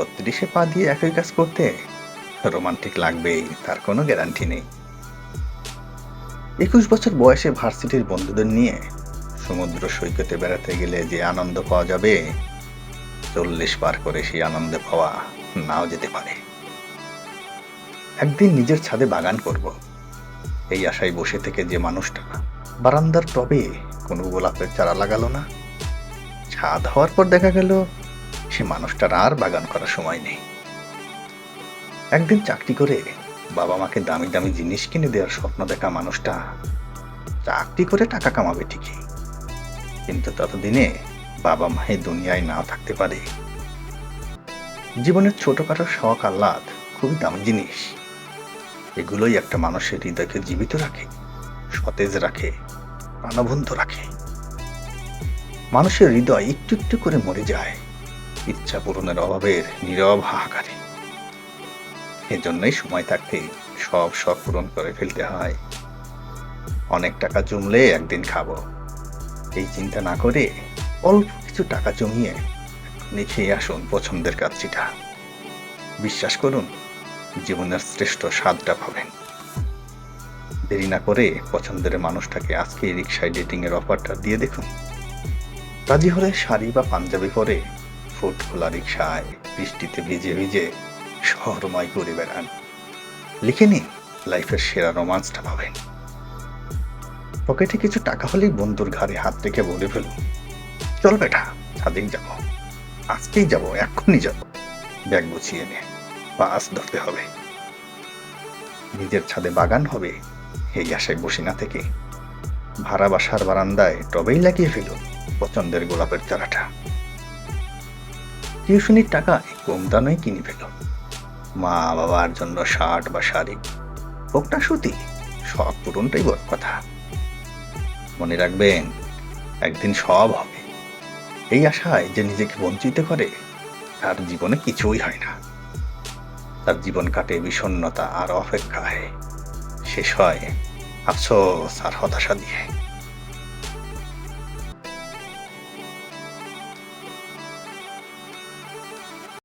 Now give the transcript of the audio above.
ছত্রিশে পা দিয়ে একই কাজ করতে? রোমান্টিক লাগবেই, তার কোনো গ্যারান্টি নেই। একুশ বছর বয়সে ভার্সিটির বন্ধুদের নিয়ে সমুদ্র সৈকতে বেড়াতে গেলে যে আনন্দ পাওয়া যাবে, চল্লিশ পার করে সেই আনন্দে পাওয়া নাও যেতে পারে। একদিন নিজের ছাদে বাগান করব। এই আশায় বসে থেকে যে মানুষটা বারান্দার টবে কোনো গোলাপের চারা লাগালো না। ছাদ হওয়ার পর দেখা গেল সে মানুষটার আর বাগান করার সময় নেই। একদিন চাকরি করে বাবা মাকে দামি দামি জিনিস কিনে দেওয়ার স্বপ্ন দেখা মানুষটা চাকরি করে টাকা কামাবে ঠিকই। কিন্তু ততদিনে বাবা মায়ের দুনিয়ায় নাও থাকতে পারে। জীবনের ছোটখাটো শখ, আহ্লাদ খুবই দামি জিনিস। এগুলোই একটা মানুষের হৃদয়কে জীবিত রাখে, সতেজ রাখে, প্রাণবন্ত রাখে। মানুষের হৃদয় একটু একটু করে মরে যায়। ইচ্ছা পূরণের অভাবের নীরব হাহাকারে। এজন্যই সময় থাকতে সব শখ পূরণ করে ফেলতে হয়। অনেক টাকা জমলে একদিন খাব। এই চিন্তা না করে অল্প কিছু টাকা জমিয়ে খেয়ে আসুন পছন্দের কাজটিটা বিশ্বাস করুন, জীবনের শ্রেষ্ঠ স্বাদটা পাবেন। দেরি না করে পছন্দের মানুষটাকে আজকে রিক্সায় ডেটিংয়ের অফারটা দিয়ে দেখুন। রাজি হলে শাড়ি বা পাঞ্জাবি পরে ফুট খোলা রিক্সায় বৃষ্টিতে ভিজে ভিজে শহরময় করে বেড়ান। লিখে নিন, লাইফের সেরা রোমান্সটা পাবেন। পকেটে কিছু টাকা হলেই বন্ধুর ঘাড়ে হাত রেখে বলে ফেলুন, চল বেটা, ছাদেই যাব। আজকেই যাব, এক্ষুনি যাব। ব্যাগ গুছিয়ে নে বাস ধরতে হবে। নিজের ছাদে বাগান হবে, এই আশায় বসে না থেকে। ভাড়া বাসার বারান্দায় টবেই লাগিয়ে ফেলুন পছন্দের গোলাপের চারাটা। টিউশনির টাকায় কম দামে কিনে ফেলুন মা বাবার জন্য শার্ট বা শাড়ি, হোক সুতি শখ পূরণটাই বড় কথা। মনে রাখবেন, একদিন সব হবে। এই আশায় যে নিজেকে বঞ্চিত করে, তার জীবনে কিছুই হয় না। তার জীবন কাটে বিষণ্ণতা আর অপেক্ষায়। শেষ হয় আফসোস আর হতাশা দিয়ে।